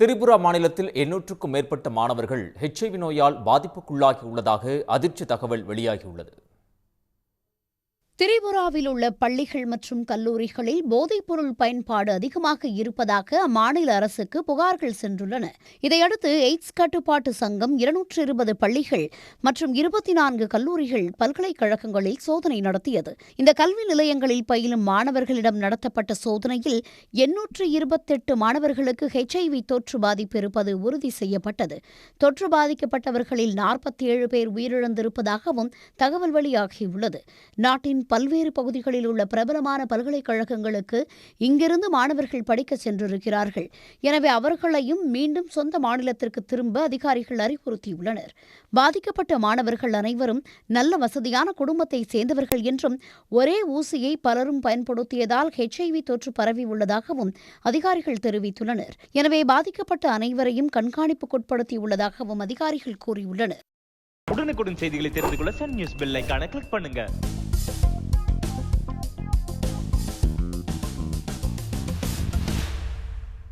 திரிபுரா மாநிலத்தில் எண்ணூற்றுக்கும் மேற்பட்ட மாணவர்கள் ஹெச்ஐவி நோயால் பாதிப்புக்குள்ளாகியுள்ளதாக அதிர்ச்சி தகவல் வெளியாகியுள்ளது. திரிபுராவில் உள்ள பள்ளிகள் மற்றும் கல்லூரிகளில் போதைப்பொருள் பயன்பாடு அதிகமாக இருப்பதாக அம்மாநில அரசுக்கு புகார்கள் சென்றுள்ளன. இதையடுத்து எய்ட்ஸ் கட்டுப்பாட்டு சங்கம் இருநூற்று இருபது பள்ளிகள் மற்றும் இருபத்தி நான்கு கல்லூரிகள் பல்கலைக்கழகங்களில் சோதனை நடத்தியது. இந்த கல்வி நிலையங்களில் பயிலும் மாணவர்களிடம் நடத்தப்பட்ட சோதனையில் எண்ணூற்று இருபத்தெட்டு மாணவர்களுக்கு ஹெச்ஐவி தொற்று பாதிப்பு இருப்பது உறுதி செய்யப்பட்டது. தொற்று பாதிக்கப்பட்டவர்களில் நாற்பத்தி ஏழு பேர் உயிரிழந்திருப்பதாகவும் தகவல் வெளியாகியுள்ளது. நாட்டின் பல்வேறு பகுதிகளில் உள்ள பிரபலமான பல்கலைக்கழகங்களுக்கு இங்கிருந்து மாணவர்கள் படிக்க சென்றிருக்கிறார்கள். எனவே அவர்களையும் மீண்டும் சொந்த மாநிலத்திற்கு திரும்ப அதிகாரிகள் அறிவுறுத்தியுள்ளனர். பாதிக்கப்பட்ட மாணவர்கள் அனைவரும் நல்ல வசதியான குடும்பத்தை சேர்ந்தவர்கள் என்றும் ஒரே ஊசியை பலரும் பயன்படுத்தியதால் ஹெச்ஐவி தொற்று பரவி உள்ளதாகவும் அதிகாரிகள் தெரிவித்துள்ளனர். எனவே பாதிக்கப்பட்ட அனைவரையும் கண்காணிப்புக்குட்படுத்தியுள்ளதாகவும் அதிகாரிகள் கூறியுள்ளனர். உடனுக்குடன் செய்திகளை தெரிந்து கொள்ள சன் நியூஸ் பெல் கிளிக் பண்ணுங்க.